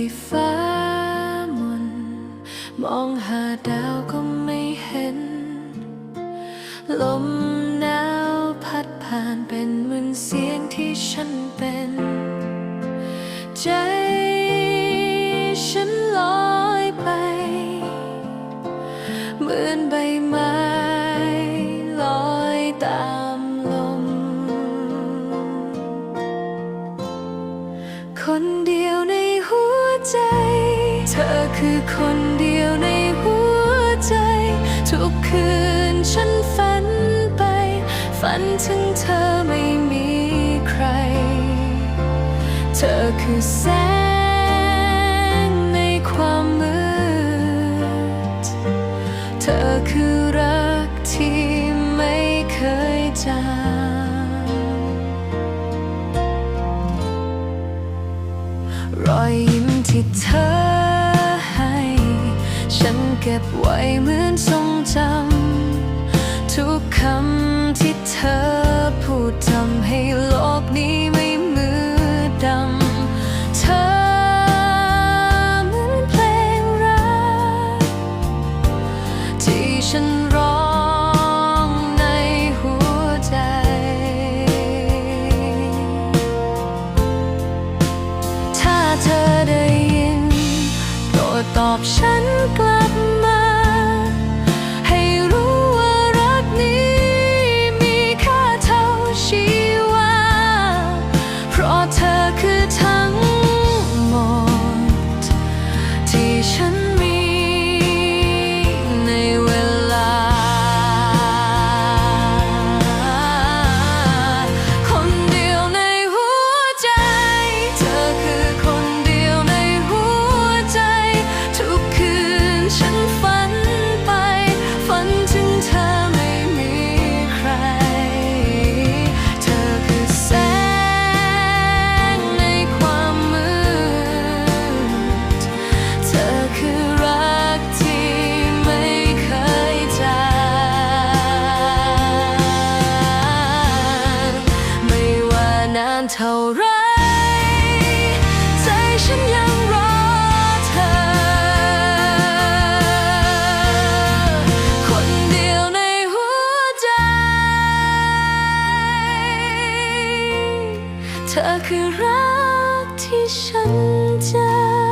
ให้ฟ้ามนมองหาดาวก็ไม่เห็น ลมหนาวพัดผ่านเป็นเหมือนเสียงที่ฉันเป็น ใจฉันลอยไป เหมือนใบไม้ลอยตามลม คนเดียว อคือคนเดียวในหัวใจ ทุกคืนฉันฝันไป ฝันถึงเธอไม่มีใคร เธอคือแสงในความมืด เธอคือรักที่ไม่เคยจางรอยยิ้มที่เธอ ก็บไว้เหมือนทรงจำทุกคำที่เธอพูดทำให้โลกนี้ไม่มืดดำเธอเหมือนเพลงรักที่ฉันรอานเท่าไร ใจฉันยังรอเธอ คนเดียวในหัวใจ เธอคือรักที่ฉันเจอ